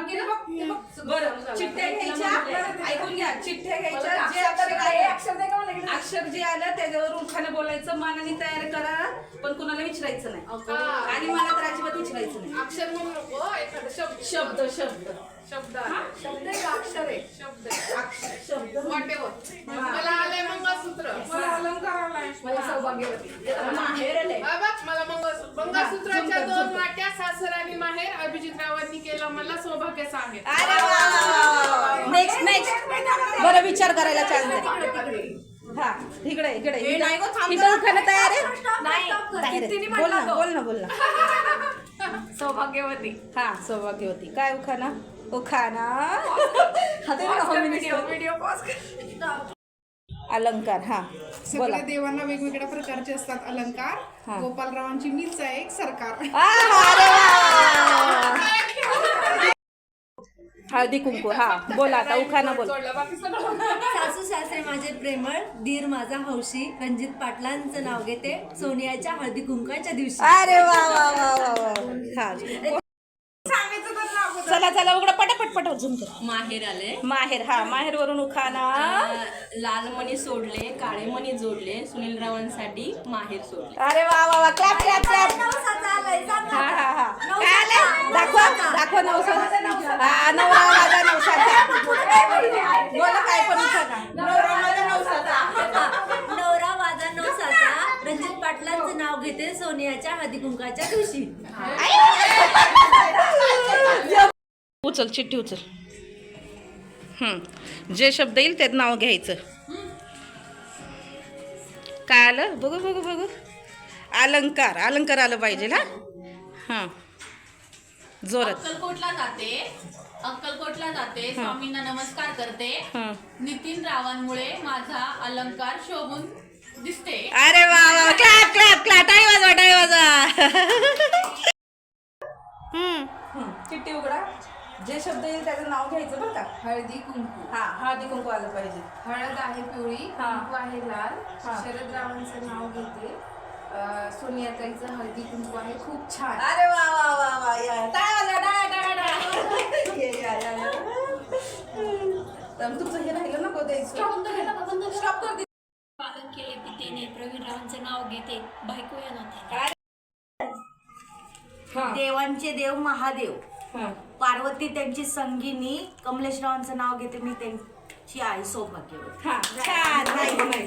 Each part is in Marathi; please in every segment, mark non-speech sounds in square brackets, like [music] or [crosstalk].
ऑन बघ बरं चिठ्ठ्या घ्यायच्या? ऐकून घ्या. चिठ्ठ्या घ्यायच्या. जे अक्षर अक्षर नाही का हो अक्षर जे आलं त्याच्यावर उठाने बोलायचं मनाने तयार करा. पण कुणाला विचारायचं नाही. आणि मला तर अजिबात विचारायचं नाही. अक्षर म्हणून नको एखादं शब्द. शब्द शब्द. शब्द आहे. शब्द आहे अक्षर आहे. शब्द आहे. शब्द. मला आलंय मंगळसूत्र. मला सौभाग्यवती माहेर आलंय. बाबा मला मंगळसूत्र मंगळसूत्राच्या दोन वाट्या सासर आणि माहेर अभिजित रावांनी केलं. मला नेक्स्ट नेक्स्ट बरं विचार करायला चान्स दे. हा इकडे इकडे. इथं उखाणं तयार आहे? बाहेर आहे. बोल ना बोल ना बोल [laughs] ना. सौभाग्यवती. हा सौभाग्यवती. काय हा, ते बघा. व्हिडिओ पॉज अलंकार हा. बोला. सगळ्या देवांना वेगवेगळ्या प्रकारचे असतात हा. अलंकार गोपालरावांची मीच आहे एक सरकार. आ, अरे वा. हळदी कुंकू हा. बोला आता उखाणा बोल. सासू सासरे माझे प्रेमळ दीर माझा हौशी रणजित पाटलांचं नाव घेते सोनियाच्या हळदी कुंकाच्या दिवशी. अरे वा वा वा वा वा. हा सांगायचं तर नाव होतं. चला चला उघडा पटापट पटापट झुम कर. माहेर आले. माहेर हा माहेर वरून उखाणा लाल मणी सोडले काळे मणी जोडले सुनील रावांसाठी माहेर सोडले. अरे वा वा वा क्लॅप क्लॅप क्लॅप हा. हा हा. काय आलं दाखवा दाखवा नवसा हा नवरा माझा नवसाचा. बोला काय पण उखाणा नवरा माझा नवसाचा. नवरा माझा नवसाचा. रणजित पाटलांचं नाव घेते सोनियाच्या हळदी कुंकाच्या दिवशी उचल चिठ्ठी उचल. जे शब्द येईल त्यात नाव घ्यायचं. काय आलं? बघू बघू बघू. अलंकार. अलंकार आलं पाहिजे ना? हां. जोरात. अक्कलकोटला जाते. अक्कलकोटला जाते. स्वामींना नमस्कार करते. हां. नितीन रावांमुळे माझा अलंकार शोभून दिसते. अरे वा वा. Clap clap clap. टाळी वाजवा टाळी वाजवा. जे शब्द येईल त्याचं नाव घ्यायचं बरं का. हळदी कुंकू. हा हळदी कुंकू आलं पाहिजे. हळद आहे पिवळी हा. कुंकू आहे लाल. हा. शरद रावांचं नाव घेते. अं, सोनियाताईचं हळदी कुंकू आहे खूप छान. अरे वा वा वा वा या टाळ्या वाजवा, टाळ्या, टाळ्या, टाळ्या. ये, या, या, या. तर तुमचं हे राहिलं नको स्टॉप कर. पालन केले पितेने प्रवीण रावांचं नाव घेते. बायको या नात्याने हा, देवांचे देव महादेव. पार्वती त्यांची संगिनी. कमलेशरावांचं नाव घेते मी त्यांची आई सौभाग्यवती हा, छान. नाही, नाही,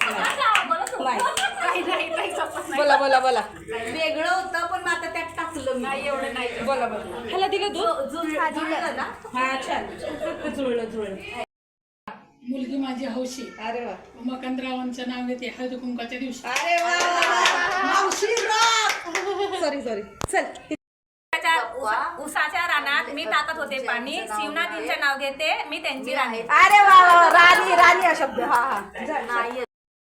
नाही. बोला बोला बोला. वेगळं होतं पण आता त्यात टाकलं मी. एवढं नाही. बोला बोला. ह्याला दिलं दूध? जुळलं ना? हा छान जुळलं जुळलं. मुलगी माझी हौशी. अरे वा. उमाकांतरावांचं नाव घेते हळदी कुंकाच्या दिवशी. अरे वा. सॉरी सॉरी चल. मी टाकत होते पाणी. शिवनाथींचे नाव घेते. मी त्यांची राणी. अरे वा वा वा. राणी राणी हा शब्द हा हा नाही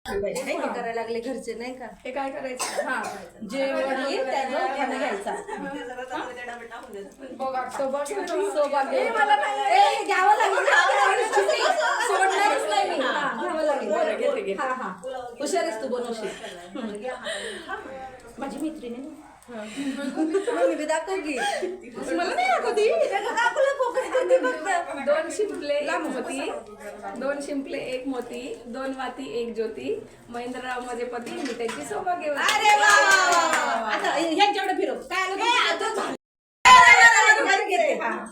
हे करायला लागले घरचे नाही का? हे काय करायचं? हा. जे येईल त्याचं उखाणा घ्यायचा. बघा ए, घ्यावं लागेल सोडणारच नाही मी. हा, घ्यावं लागेल. हा हा. हुशार आहेस तू बनवशील. माझी मैत्रीण आहे ना. मी बी दाखव की. मला नाही दाखवती दाखवलं पोकळी करते फक्त दोन शिंपले एक मोती दोन शिंपले एक मोती दोन वाती एक ज्योती. महेंद्रराव माझे पती मी त्यांची सौभाग्यवती अरे वा. आता ह्यांच्याकडे फिरव काय आलं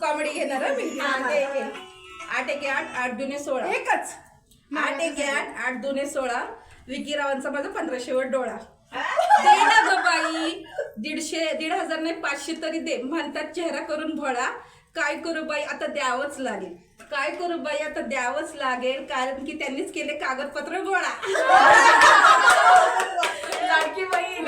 कॉमेडी घेणार मी. आठ एके आठ आठ दुने सोळा. एकच. आठ एके आठ आठ दुने सोळा. विकी रावांचा माझा पंधराशे वर डोळा दे ना ग बाई. दीडशे दीड हजार नाही पाचशे तरी दे. म्हणतात चेहरा करून भोळा. काय करू बाई आता द्यावंच लागेल. काय करू बाई आता द्यावंच लागेल कारण की त्यांनीच केले कागदपत्र गोळा लाडकी बाई